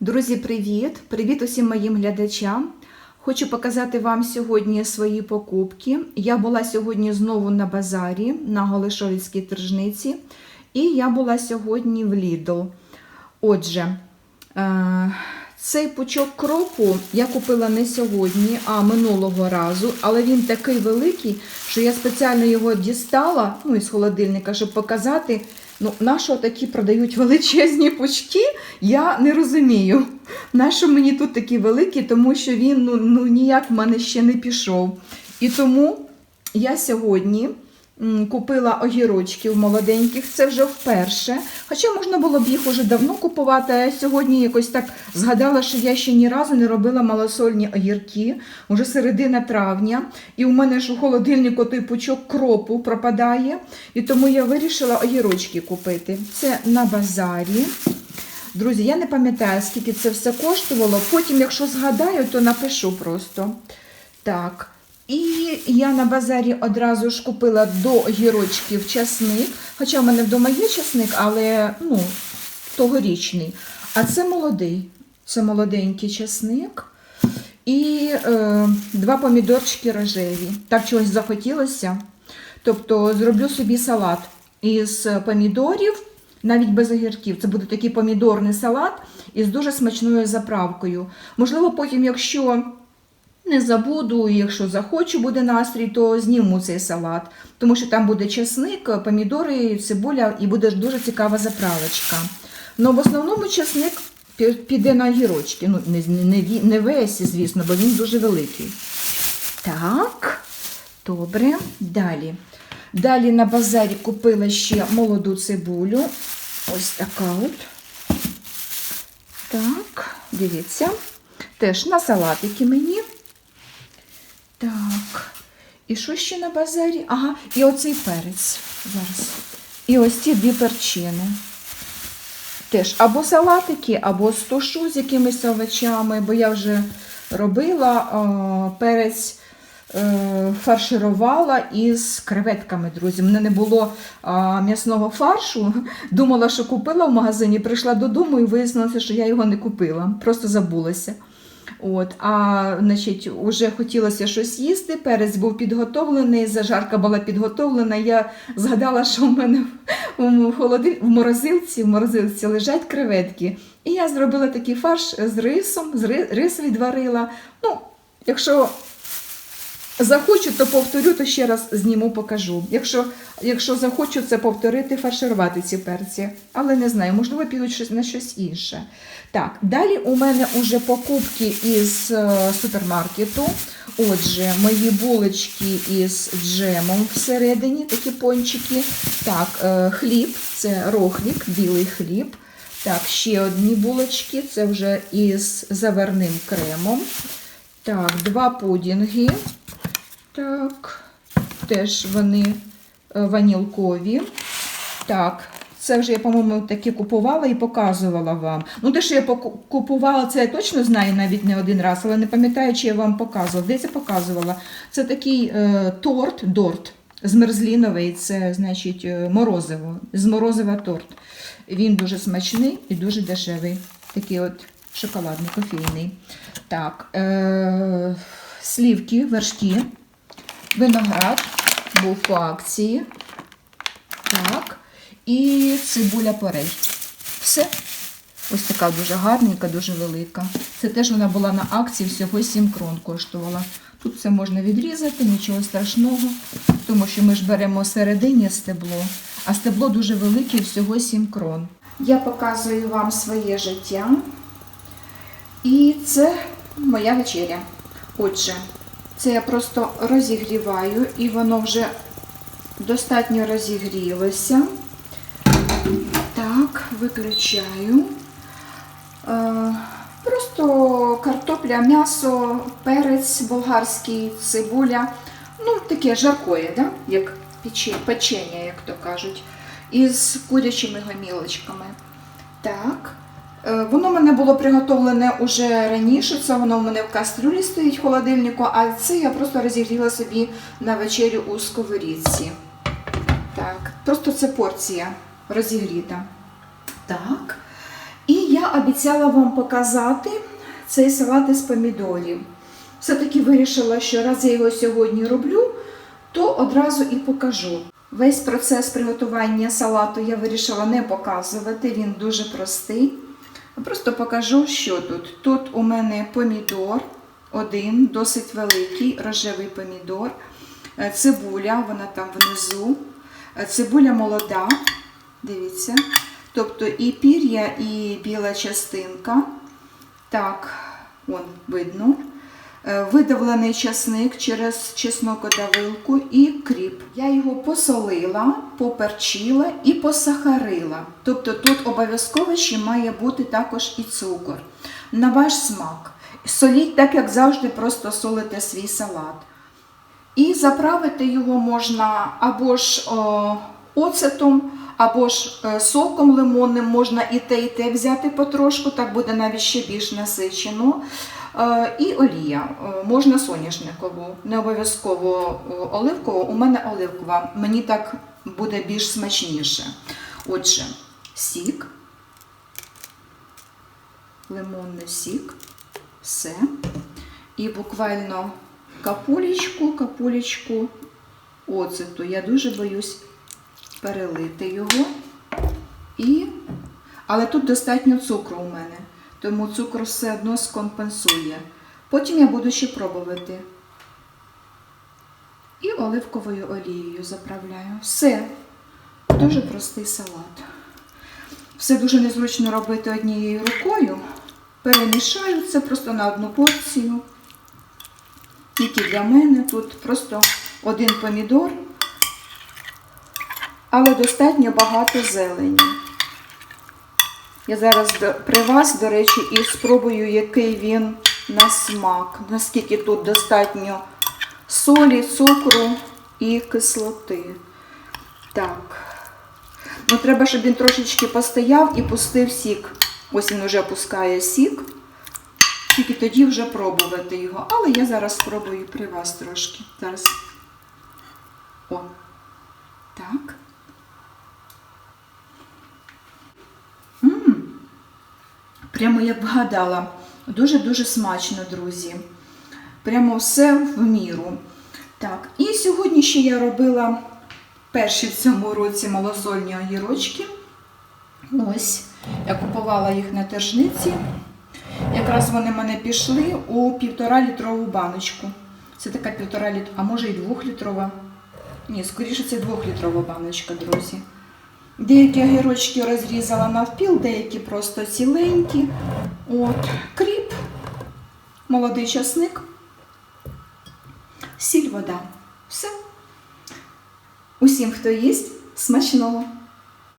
Друзі, привіт! Привіт усім моїм глядачам. Хочу показати вам сьогодні свої покупки. Я була сьогодні знову на базарі на Голишовицькій тržниці, і я була сьогодні в Lidl. Отже, е, цей пучок кропу я купила не сьогодні, а минулого разу, але він такий великий, що я спеціально його дістала ну, із холодильника, щоб показати. Ну, на що такі продають величезні пучки, я не розумію. Нащо мені тут такі великі, тому що він ну, ну, ніяк в мене ще не пішов. І тому я сьогодні купила огірочків молоденьких, це вже вперше. Хоча можна було б їх уже давно купувати, а я сьогодні якось так згадала, що я ще ні разу не робила малосольні огірки, уже середина травня. І у мене ж у холодильнику той пучок кропу пропадає. І тому я вирішила огірочки купити. Це на базарі. Друзі, я не пам'ятаю, скільки це все коштувало. Потім, якщо згадаю, то напишу просто. Так. І я на базарі одразу ж купила до огірочків часник. Хоча в мене вдома є часник, але ну, тогорічний. А це молодий. Це молоденький часник. І е, два помідорчики рожеві. Так чогось захотілося. Тобто зроблю собі салат із помідорів, навіть без огірків. Це буде такий помідорний салат із дуже смачною заправкою. Можливо, потім, якщо не забуду, якщо захочу, буде настрій, то зніму цей салат, тому що там буде чесник, помідори, цибуля і буде дуже цікава заправочка. Ну, в основному чесник піде на огірочки. Ну, не, не, не весь, звісно, бо він дуже великий. Так, добре. Далі. Далі на базарі купила ще молоду цибулю. Ось така от. Так, дивіться. Теж на салатики мені. Так. І що ще на базарі? Ага, і оцей перець. Зараз. І ось ці дві перчини. Теж або салатики, або стошу з якимись овочами, бо я вже робила а, перець. е, Фарширувала із креветками, друзі. У мене не було а, м'ясного фаршу. Думала, що купила в магазині, прийшла додому і вияснилося, що я його не купила. Просто забулася. От, а значить, вже хотілося щось їсти. Перець був підготовлений, зажарка була підготовлена. Я згадала, що в мене в холодиль... в морозилці, в морозилці лежать креветки. І я зробила такий фарш з рисом, з рис відварила. Ну, якщо захочу, то повторю, то ще раз зніму, покажу. Якщо, якщо захочу це повторити, фарширувати ці перці. Але не знаю, можливо, підуть щось на щось інше. Так, далі у мене вже покупки із е, супермаркету. Отже, мої булочки із джемом всередині, такі пончики. Так, е, хліб, це рохлік, білий хліб. Так, ще одні булочки, це вже із заварним кремом. Так, два пудінги. Так, теж вони е, ванілкові. Так, це вже я, по-моєму, такі купувала і показувала вам. Ну, те, що я купувала, це я точно знаю навіть не один раз, але не пам'ятаю, чи я вам показувала. Десь я показувала. Це такий е, торт, дорт з мерзліновий, це значить е, морозиво, з морозива торт. Він дуже смачний і дуже дешевий. Такий от шоколадний, кофейний. Так, е, слівки, вершки. Виноград був по акції. Так. І цибуля порей. Все. Ось така дуже гарненька, дуже велика. Це теж вона була на акції, всього 7 крон коштувала. Тут все можна відрізати, нічого страшного, тому що ми ж беремо середині стебло, а стебло дуже велике, всього 7 крон. Я показую вам своє життя. І це моя вечеря. Отже, це я просто розігріваю, і воно вже достатньо розігрілося. Так, виключаю. Е, Просто картопля, м'ясо, перець болгарський, цибуля. Ну, таке жаркоє, да? як печення, як то кажуть, із курячими гомілочками. Так. Е, Воно в мене було приготовлене уже раніше, це воно в мене в кастрюлі стоїть в холодильнику, а це я просто розігріла собі на вечерю у сковорідці. Так, просто це порція розігріта. Так. І я обіцяла вам показати цей салат із помідорів. Все-таки вирішила, що раз я його сьогодні роблю, то одразу і покажу. Весь процес приготування салату я вирішила не показувати, він дуже простий. Просто покажу, що тут. Тут у мене помідор, один, досить великий, рожевий помідор, Е, цибуля, вона там внизу, Е, цибуля молода, дивіться. Тобто і пір'я, і біла частинка. Так, он видно. Е, Видавлений часник через чеснокодавилку і кріп. Я його посолила, поперчила і посахарила. Тобто тут обов'язково ще має бути також і цукор. На ваш смак. Соліть так, як завжди, просто солите свій салат. І заправити його можна або ж о, оцетом, або ж е, соком лимонним, можна і те, і те взяти потрошку, так буде навіть ще більш насичено. Е, І олія. Е, Можна соняшникову, не обов'язково е, оливкову. У мене оливкова, мені так буде більш смачніше. Отже, сік, лимонний сік, все. І буквально капулечку, капулечку оцету. Я дуже боюсь перелити його. І... Але тут достатньо цукру у мене, тому цукор все одно скомпенсує. Потім я буду ще пробувати. І оливковою олією заправляю. Все. Дуже простий салат. Все дуже незручно робити однією рукою. Перемішаю це просто на одну порцію. Тільки для мене тут просто один помідор, але достатньо багато зелені. Я зараз при вас, до речі, і спробую, який він на смак, наскільки тут достатньо солі, цукру і кислоти. Так. Ну, треба, щоб він трошечки постояв і пустив сік. Ось він вже пускає сік. Тільки тоді вже пробувати його. Але я зараз спробую при вас трошки. Зараз. О. Так. м Прямо як вгадала. Дуже-дуже смачно, друзі. Прямо все в міру. Так, і сьогодні ще я робила перші в цьому році малосольні огірочки. Ось, я купувала їх на тержниці. Якраз вони мене пішли у півтора літрову баночку. Це така півтора літрова, а може і двохлітрова. Ні, скоріше це двохлітрова баночка, друзі. Деякі огірочки розрізала навпіл, деякі просто ціленькі. От, кріп, молодий часник, сіль, вода. Все. Усім, хто їсть, смачного!